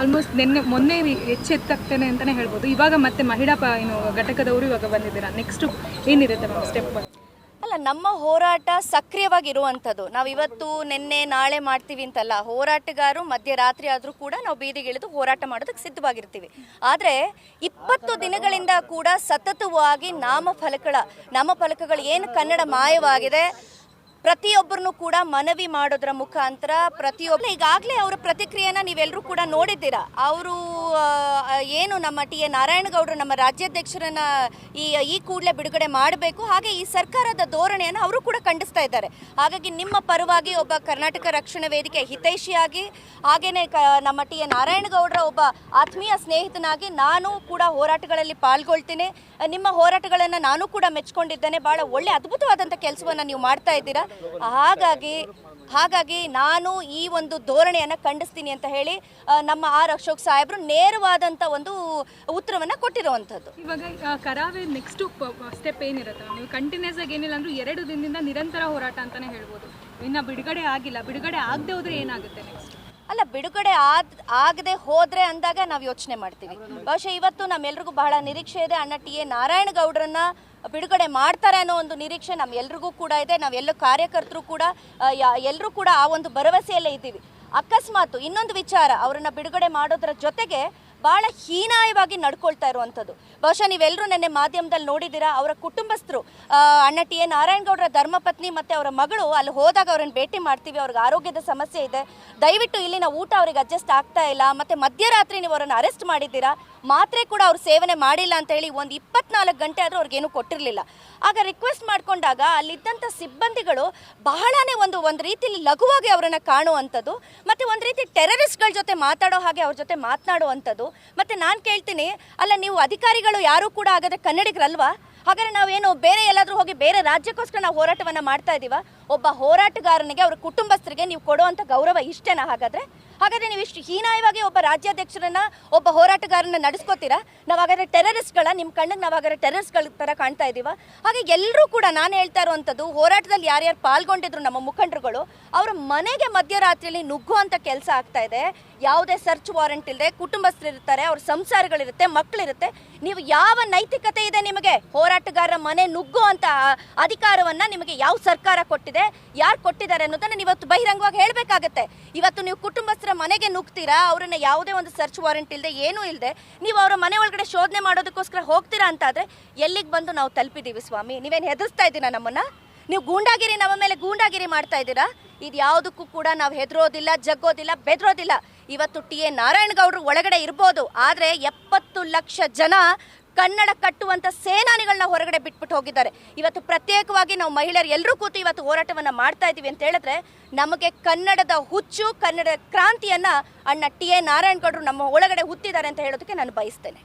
Almost ನಿನ್ನೆ, ಮೊನ್ನೆ ಹೆಚ್ಚೆತ್ತಾಗ್ತೇನೆ ಅಂತಾನೆ ಹೇಳ್ಬೋದು. ಇವಾಗ ಮತ್ತೆ ಮಹಿಳಾ ಏನು ಘಟಕದವರು ಇವಾಗ ಬಂದಿದ್ದೀರಾ? ನೆಕ್ಸ್ಟ್ ಏನಿರುತ್ತೆ ಮ್ಯಾಮ್ ಸ್ಟೆಪ್ ಅಲ್ಲ, ನಮ್ಮ ಹೋರಾಟ ಸಕ್ರಿಯವಾಗಿರುವಂಥದ್ದು. ನಾವು ಇವತ್ತು, ನಿನ್ನೆ, ನಾಳೆ ಮಾಡ್ತೀವಿ ಅಂತಲ್ಲ. ಹೋರಾಟಗಾರರು ಮಧ್ಯರಾತ್ರಿ ಆದರೂ ಕೂಡ ನಾವು ಬೀದಿಗಿಳಿದು ಹೋರಾಟ ಮಾಡೋದಕ್ಕೆ ಸಿದ್ಧವಾಗಿರ್ತೀವಿ. ಆದರೆ, ಇಪ್ಪತ್ತು ದಿನಗಳಿಂದ ಕೂಡ ಸತತವಾಗಿ ನಾಮಫಲಕಗಳ ನಾಮಫಲಕಗಳು ಏನು ಕನ್ನಡ ಮಾಯವಾಗಿದೆ ಪ್ರತಿಯೊಬ್ಬರನ್ನು ಕೂಡ ಮನವಿ ಮಾಡೋದ್ರ ಮುಖಾಂತರ ಪ್ರತಿಯೊಬ್ಬ ಈಗಾಗಲೇ ಅವರ ಪ್ರತಿಕ್ರಿಯೆನ ನೀವೆಲ್ಲರೂ ಕೂಡ ನೋಡಿದ್ದೀರಾ? ಅವರು ಏನು ನಮ್ಮ ಟಿ ಎ ನಾರಾಯಣಗೌಡರು ನಮ್ಮ ರಾಜ್ಯಾಧ್ಯಕ್ಷರನ್ನ ಈ ಈ ಕೂಡಲೇ ಬಿಡುಗಡೆ ಮಾಡಬೇಕು, ಹಾಗೆ ಈ ಸರ್ಕಾರದ ಧೋರಣೆಯನ್ನು ಅವರು ಕೂಡ ಖಂಡಿಸ್ತಾ ಇದ್ದಾರೆ. ಹಾಗಾಗಿ ನಿಮ್ಮ ಪರವಾಗಿ ಒಬ್ಬ ಕರ್ನಾಟಕ ರಕ್ಷಣಾ ವೇದಿಕೆ ಹಿತೈಷಿಯಾಗಿ ಹಾಗೆಯೇ ಕ, ನಮ್ಮ ಟಿ ಎ ನಾರಾಯಣಗೌಡರ ಒಬ್ಬ ಆತ್ಮೀಯ ಸ್ನೇಹಿತನಾಗಿ ನಾನು ಕೂಡ ಹೋರಾಟಗಳಲ್ಲಿ ಪಾಲ್ಗೊಳ್ತೀನಿ. ನಿಮ್ಮ ಹೋರಾಟಗಳನ್ನು ನಾನು ಕೂಡ ಮೆಚ್ಕೊಂಡಿದ್ದೇನೆ. ಬಹಳ ಒಳ್ಳೆ ಅದ್ಭುತವಾದಂಥ ಕೆಲಸವನ್ನು ನೀವು ಮಾಡ್ತಾ ಇದ್ದೀರಾ. ಹಾಗಾಗಿ ಹಾಗಾಗಿ ನಾನು ಈ ಒಂದು ಧೋರಣೆಯನ್ನು ಖಂಡಿಸ್ತೀನಿ ಅಂತ ಹೇಳಿ ನಮ್ಮ ಆರ್ ಅಶೋಕ್ ಸಾಹೇಬ್ರು ನೇರವಾದಂಥ ಒಂದು ಉತ್ತರವನ್ನು ಕೊಟ್ಟಿರುವಂಥದ್ದು. ಇವಾಗ ಕರಾವೇ ನೆಕ್ಸ್ಟ್ ಸ್ಟೆಪ್ ಏನಿರುತ್ತೆ? ನೀವು ಕಂಟಿನ್ಯೂಸ್ ಆಗಿ ಏನಿಲ್ಲ ಅಂದ್ರೂ ಎರಡು ದಿನದಿಂದ ನಿರಂತರ ಹೋರಾಟ ಅಂತಾನೆ ಹೇಳ್ಬೋದು. ಇನ್ನು ಬಿಡುಗಡೆ ಆಗಿಲ್ಲ. ಬಿಡುಗಡೆ ಆಗದೆ ಹೋದ್ರೆ ಏನಾಗುತ್ತೆ ನೆಕ್ಸ್ಟ್ ಅಲ್ಲ ಬಿಡುಗಡೆ ಆದ ಆಗದೆ ಹೋದ್ರೆ ಅಂದಾಗ ನಾವು ಯೋಚನೆ ಮಾಡ್ತೀವಿ. ಬಹುಶಃ ಇವತ್ತು ನಮ್ಮೆಲ್ರಿಗೂ ಬಹಳ ನಿರೀಕ್ಷೆ ಇದೆ. ಅಣ್ಣ ಟಿ ಎ ನಾರಾಯಣಗೌಡರನ್ನ ಬಿಡುಗಡೆ ಮಾಡ್ತಾರೆ ಅನ್ನೋ ಒಂದು ನಿರೀಕ್ಷೆ ನಮ್ಮೆಲ್ರಿಗೂ ಕೂಡ ಇದೆ. ನಾವೆಲ್ಲ ಕಾರ್ಯಕರ್ತರು ಕೂಡ ಎಲ್ಲರೂ ಕೂಡ ಆ ಒಂದು ಭರವಸೆಯಲ್ಲೇ ಇದ್ದೀವಿ. ಅಕಸ್ಮಾತ್ ಇನ್ನೊಂದು ವಿಚಾರ, ಅವರನ್ನ ಬಿಡುಗಡೆ ಮಾಡೋದ್ರ ಜೊತೆಗೆ ಬಹಳ ಹೀನಾಯವಾಗಿ ನಡ್ಕೊಳ್ತಾ ಇರುವಂಥದ್ದು. ಬಹುಶಃ ನೀವೆಲ್ಲರೂ ನೆನ್ನೆ ಮಾಧ್ಯಮದಲ್ಲಿ ನೋಡಿದ್ದೀರಾ, ಅವರ ಕುಟುಂಬಸ್ಥರು ಅಣ್ಣ ಟಿ ಎ ನಾರಾಯಣಗೌಡರ ಧರ್ಮಪತ್ನಿ ಮತ್ತು ಅವರ ಮಗಳು ಅಲ್ಲಿ ಹೋದಾಗ ಅವ್ರನ್ನ ಭೇಟಿ ಮಾಡ್ತೀವಿ, ಅವ್ರಿಗೆ ಆರೋಗ್ಯದ ಸಮಸ್ಯೆ ಇದೆ. ದಯವಿಟ್ಟು ಇಲ್ಲಿನ ಊಟ ಅವ್ರಿಗೆ ಅಡ್ಜಸ್ಟ್ ಆಗ್ತಾ ಇಲ್ಲ, ಮತ್ತು ಮಧ್ಯರಾತ್ರಿ ನೀವು ಅವರನ್ನು ಅರೆಸ್ಟ್ ಮಾಡಿದ್ದೀರಾ? ಮಾತ್ರೆ ಕೂಡ ಅವ್ರು ಸೇವನೆ ಮಾಡಿಲ್ಲ ಅಂತ ಹೇಳಿ ಒಂದು ಇಪ್ಪತ್ನಾಲ್ಕು ಗಂಟೆ ಆದರೂ ಅವ್ರಿಗೇನು ಕೊಟ್ಟಿರಲಿಲ್ಲ. ಆಗ ರಿಕ್ವೆಸ್ಟ್ ಮಾಡಿಕೊಂಡಾಗ ಅಲ್ಲಿದ್ದಂಥ ಸಿಬ್ಬಂದಿಗಳು ಬಹಳನೇ ಒಂದು ಒಂದು ರೀತಿಯಲ್ಲಿ ಲಘುವಾಗಿ ಅವರನ್ನು ಕಾಣುವಂಥದ್ದು, ಮತ್ತು ಒಂದು ರೀತಿ ಟೆರರಿಸ್ಟ್ಗಳ ಜೊತೆ ಮಾತಾಡೋ ಹಾಗೆ ಅವ್ರ ಜೊತೆ ಮಾತನಾಡುವಂಥದ್ದು. ಮತ್ತು ನಾನು ಕೇಳ್ತೀನಿ, ಅಲ್ಲ ನೀವು ಅಧಿಕಾರಿಗಳು ಯಾರೂ ಕೂಡ ಆಗದೆ ಕನ್ನಡಿಗರಲ್ವಾ? ಹಾಗಾದ್ರೆ ನಾವೇನು ಬೇರೆ ಎಲ್ಲಾದರೂ ಹೋಗಿ ಬೇರೆ ರಾಜ್ಯಕ್ಕೋಸ್ಕರ ನಾವು ಹೋರಾಟವನ್ನು ಮಾಡ್ತಾ ಇದ್ದೀವ ಒಬ್ಬ ಹೋರಾಟಗಾರನಿಗೆ ಅವ್ರ ಕುಟುಂಬಸ್ಥರಿಗೆ ನೀವು ಕೊಡುವಂಥ ಗೌರವ ಇಷ್ಟೇನಾ ಹಾಗಾದ್ರೆ? ಹಾಗಾದ್ರೆ ನೀವು ಇಷ್ಟು ಹೀನಾಯವಾಗಿ ಒಬ್ಬ ರಾಜ್ಯಾಧ್ಯಕ್ಷರನ್ನ, ಒಬ್ಬ ಹೋರಾಟಗಾರನ ನಡೆಸ್ಕೋತೀರಾ? ನಾವು ಹಾಗಾದ್ರೆ ಟೆರರಿಸ್ಟ್ಗಳ ನಿಮ್ಮ ಕಣ್ಣಿಗೆ ನಾವು ಹಾಗಾದ್ರೆ ಟೆರರಿಸ್ಟ್ಗಳ ಥರ ಕಾಣ್ತಾ ಇದ್ದೀವ? ಹಾಗೆ ಎಲ್ಲರೂ ಕೂಡ ನಾನು ಹೇಳ್ತಾ ಇರುವಂಥದ್ದು, ಹೋರಾಟದಲ್ಲಿ ಯಾರ್ಯಾರು ಪಾಲ್ಗೊಂಡಿದ್ರು ನಮ್ಮ ಮುಖಂಡರುಗಳು, ಅವರ ಮನೆಗೆ ಮಧ್ಯರಾತ್ರಿಯಲ್ಲಿ ನುಗ್ಗುವಂಥ ಕೆಲಸ ಆಗ್ತಾ ಇದೆ. ಯಾವುದೇ ಸರ್ಚ್ ವಾರೆಂಟ್ ಇಲ್ಲದೆ ಕುಟುಂಬಸ್ಥರಿರ್ತಾರೆ ಅವ್ರ ಸಂಸಾರಗಳಿರುತ್ತೆ ಮಕ್ಕಳಿರುತ್ತೆ ನೀವು ಯಾವ ನೈತಿಕತೆ ಇದೆ ನಿಮಗೆ? ಹೋರಾಟಗಾರರ ಮನೆ ನುಗ್ಗುವಂಥ ಅಧಿಕಾರವನ್ನ ನಿಮಗೆ ಯಾವ ಸರ್ಕಾರ ಕೊಟ್ಟಿದೆ, ಯಾರು ಕೊಟ್ಟಿದ್ದಾರೆ ಅನ್ನೋದನ್ನ ಇವತ್ತು ಬಹಿರಂಗವಾಗಿ ಹೇಳಬೇಕಾಗತ್ತೆ. ಇವತ್ತು ನೀವು ಕುಟುಂಬಸ್ಥರ ಮನೆಗೆ ನುಗ್ತೀರಾ ಅವರನ್ನ ಯಾವುದೇ ಒಂದು ಸರ್ಚ್ ವಾರೆಂಟ್ ಇಲ್ಲದೆ ಏನೂ ಇಲ್ಲದೆ ನೀವು ಅವರ ಮನೆ ಒಳಗಡೆ ಶೋಧನೆ ಮಾಡೋದಕ್ಕೋಸ್ಕರ ಹೋಗ್ತೀರಾ ಅಂತಾದ್ರೆ, ಎಲ್ಲಿಗೆ ಬಂದು ನಾವು ತಲುಪಿದ್ದೀವಿ ಸ್ವಾಮಿ? ನೀವೇನು ಹೆದರ್ಸ್ತಾ ಇದ್ದೀರಾ ನಮ್ಮನ್ನ? ನೀವು ಗೂಂಡಾಗಿರಿ, ನಮ್ಮ ಮೇಲೆ ಗೂಂಡಾಗಿರಿ ಮಾಡ್ತಾ ಇದ್ದೀರಾ? ಇದು ಯಾವುದಕ್ಕೂ ಕೂಡ ನಾವು ಹೆದರೋದಿಲ್ಲ, ಜಗ್ಗೋದಿಲ್ಲ, ಬೆದರೋದಿಲ್ಲ. ಇವತ್ತು ಟಿ ಎ ನಾರಾಯಣಗೌಡರು ಒಳಗಡೆ ಇರ್ಬೋದು, ಆದರೆ ಎಪ್ಪತ್ತು ಲಕ್ಷ ಜನ ಕನ್ನಡ ಕಟ್ಟುವಂತ ಸೇನಾನಿಗಳನ್ನ ಹೊರಗಡೆ ಬಿಟ್ಬಿಟ್ಟು ಹೋಗಿದ್ದಾರೆ. ಇವತ್ತು ಪ್ರತ್ಯೇಕವಾಗಿ ನಾವು ಮಹಿಳೆಯರು ಎಲ್ಲರೂ ಕೂತು ಇವತ್ತು ಹೋರಾಟವನ್ನ ಮಾಡ್ತಾ ಇದ್ದೀವಿ ಅಂತ ಹೇಳಿದ್ರೆ, ನಮಗೆ ಕನ್ನಡದ ಹುಚ್ಚು ಕನ್ನಡ ಕ್ರಾಂತಿಯನ್ನ ಅಣ್ಣ ಟಿ ಎ ನಾರಾಯಣಗೌಡರು ನಮ್ಮ ಒಳಗಡೆ ಹುತ್ತಿದ್ದಾರೆ ಅಂತ ಹೇಳೋದಕ್ಕೆ ನಾನು ಬಯಸ್ತೇನೆ.